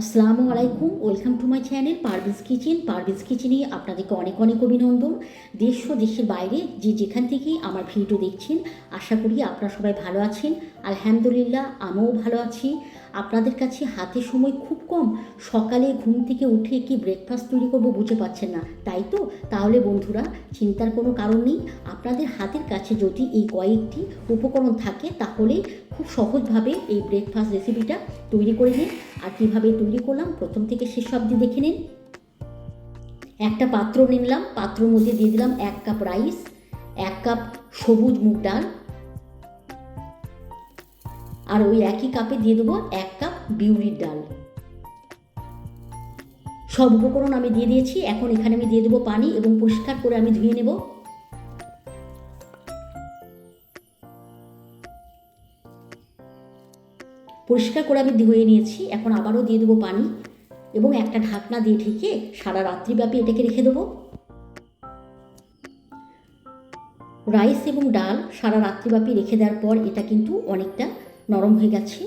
আসসালামু আলাইকুম, welcome to my channel Parvez kitchen. Parvez কিচেনে আপনাদেরকে অনেক অনেক অভিনন্দন। দেশ ও দেশের বাইরে যে যেখান থেকেই আমার ভিডিও দেখছেন, আশা করি আপনারা সবাই ভালো আছেন। আলহামদুলিল্লাহ, আমিও ভালো আছি। আপনাদের কাছে হাতে সময় খুব কম। সকালে ঘুম থেকে উঠে কি ব্রেকফাস্ট তৈরি করব বুঝে পাচ্ছেন না। তাই তো? তাহলে বন্ধুরা, চিন্তার কোনো কারণ নেই। আপনাদের হাতের কাছে যদি এই কয়েকটি উপকরণ থাকে, তাহলে খুব সহজভাবে এই ব্রেকফাস্ট রেসিপিটা তৈরি করে নিন। আর কীভাবে তৈরি করলাম, প্রথম থেকে শেষ অবধি দেখে নিন। একটা পাত্র নিলাম, পাত্রর মধ্যে দিয়ে দিলাম এক কাপ রাইস এক কাপ সবুজ মুগ ডাল আর ওই একই কাপে দিয়ে দেবো এক কাপ বিউলির ডাল। সব উপকরণ আমি দিয়ে দিয়েছি। এখন এখানে আমি দিয়ে দেবো পানি এবং পরিষ্কার করে আমি ধুয়ে নেব। পরিষ্কার করে আমি ধুয়ে নিয়েছি। এখন আবারও দিয়ে দেবো পানি এবং একটা ঢাকনা দিয়ে ঢেকে সারা রাত্রিব্যাপী এটাকে রেখে দেবো। রাইস এবং ডাল সারা রাত্রিব্যাপী রেখে দেওয়ার পর এটা কিন্তু অনেকটা নরম হয়ে গেছে।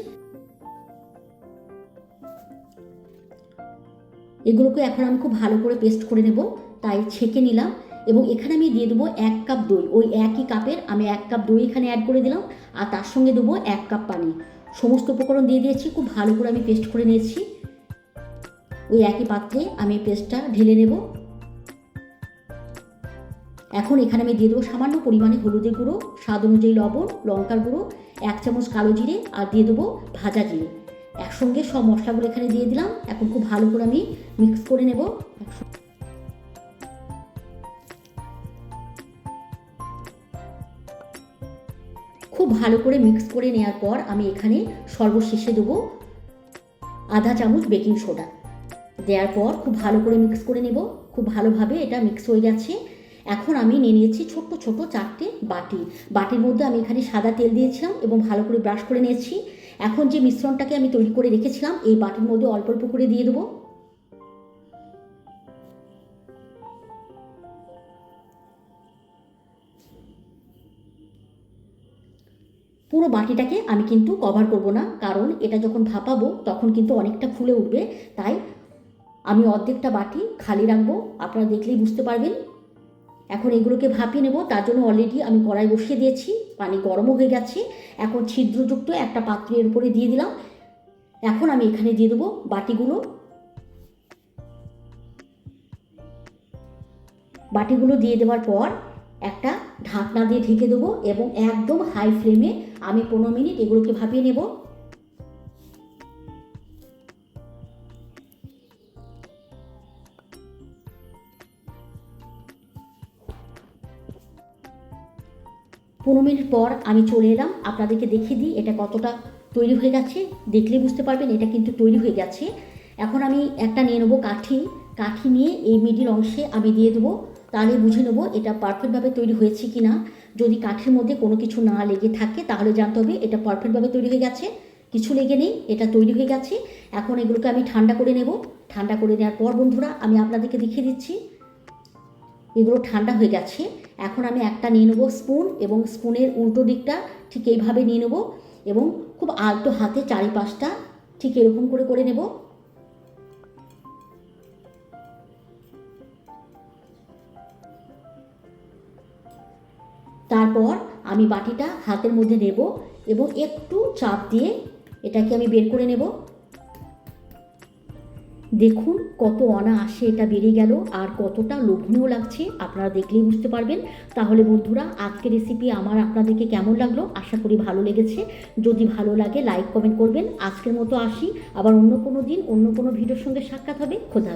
এগুলোকে এখন আমি খুব ভালো করে পেস্ট করে নেব, তাই ছেঁকে নিলাম এবং এখানে আমি দিয়ে দেবো এক কাপ দই। ওই একই কাপের আমি এক কাপ দই এখানে অ্যাড করে দিলাম আর তার সঙ্গে দেবো এক কাপ পানি। সমস্ত উপকরণ দিয়ে দিয়েছি, খুব ভালো করে আমি পেস্ট করে নিয়েছি। ওই একই পাত্রে আমি পেস্টটা ঢেলে নেব। এখন এখানে আমি দিয়ে দেবো সামান্য পরিমাণে হলুদের গুঁড়ো, স্বাদ অনুযায়ী লবণ, লঙ্কার গুঁড়ো, এক চামচ কালো জিরে আর দিয়ে দেবো ভাজা জিরে। একসঙ্গে সব মশলাগুলো এখানে দিয়ে দিলাম। এখন খুব ভালো করে আমি মিক্স করে নেব। খুব ভালো করে মিক্স করে নেওয়ার পর আমি এখানে সর্বশেষে দেবো আধা চামচ বেকিং সোডা। দেওয়ার পর খুব ভালো করে মিক্স করে নেব। খুব ভালোভাবে এটা মিক্স হয়ে গেছে। এখন আমি নিয়ে নিয়েছি ছোট্ট ছোট চারটে বাটি। বাটির মধ্যে আমি এখানে সাদা তেল দিয়েছিলাম এবং ভালো করে ব্রাশ করে নিয়েছি। এখন যে মিশ্রণটাকে আমি তৈরি করে রেখেছিলাম, এই বাটির মধ্যে অল্প অল্প করে দিয়ে দেবো। পুরো বাটিটাকে আমি কিন্তু কভার করব না, কারণ এটা যখন ভাপাবো, তখন কিন্তু অনেকটা ফুলে উঠবে। তাই আমি অর্ধেকটা বাটি খালি রাখব। আপনারা দেখলেই বুঝতে পারবেন। এখন এগুলোকে ভাপিয়ে নেব, তার জন্য অলরেডি আমি কড়াই বসিয়ে দিয়েছি, পানি গরমও হয়ে গেছে। এখন ছিদ্রযুক্ত একটা পাত্রের উপরে দিয়ে দিলাম। এখন আমি এখানে দিয়ে দেবো বাটিগুলো। বাটিগুলো দিয়ে দেওয়ার পর একটা ঢাকনা দিয়ে ঢেকে দেবো এবং একদম হাই ফ্লেমে আমি পনেরো মিনিট এগুলোকে ভাপিয়ে নেব। পনেরো মিনিট পর আমি চলে এলাম। আপনাদেরকে দেখিয়ে দিই এটা কতটা তৈরি হয়ে গেছে। দেখলে বুঝতে পারবেন এটা কিন্তু তৈরি হয়ে গেছে। এখন আমি একটা নিয়ে নেব কাঠি। কাঠি নিয়ে এই মিডিল অংশে আমি দিয়ে দেবো। তাহলে বুঝে নেব এটা পারফেক্টভাবে তৈরি হয়েছে কি না যদি কাঠের মধ্যে কোনো কিছু না লেগে থাকে তাহলে জানতে হবে এটা পারফেক্টভাবে তৈরি হয়ে গেছে। কিছু লেগে নেই, এটা তৈরি হয়ে গেছে। এখন এগুলোকে আমি ঠান্ডা করে নেব। ঠান্ডা করে নেওয়ার পর বন্ধুরা আমি আপনাদেরকে দেখিয়ে দিচ্ছি। এগুলো ঠান্ডা হয়ে গেছে। এখন আমি একটা নিয়ে নেব স্পুন এবং স্পুনের উল্টো দিকটা ঠিক এইভাবে নিয়ে নেব এবং খুব আলতো হাতে চারিপাশটা ঠিক এরকম করে করে নেব। তারপর আমি বাটিটা হাতের মধ্যে নেব এবং একটু চাপ দিয়ে এটাকে আমি বের করে নেব। দেখুন কত অনায়াসে এটা বেড়ে গেল আর কতটা লোভনীয় লাগছে, আপনারা দেখলেই বুঝতে পারবেন। তাহলে বন্ধুরা আজকে রেসিপি আমার আপনাদেরকে কেমন লাগল? আশা করি ভালো লেগেছে। যদি ভালো লাগে লাইক কমেন্ট করবেন। আজকের মতো আসি। আবার অন্য কোনো দিন, অন্য কোনো ভিডিওর সঙ্গে সাক্ষাৎ হবে। খোদা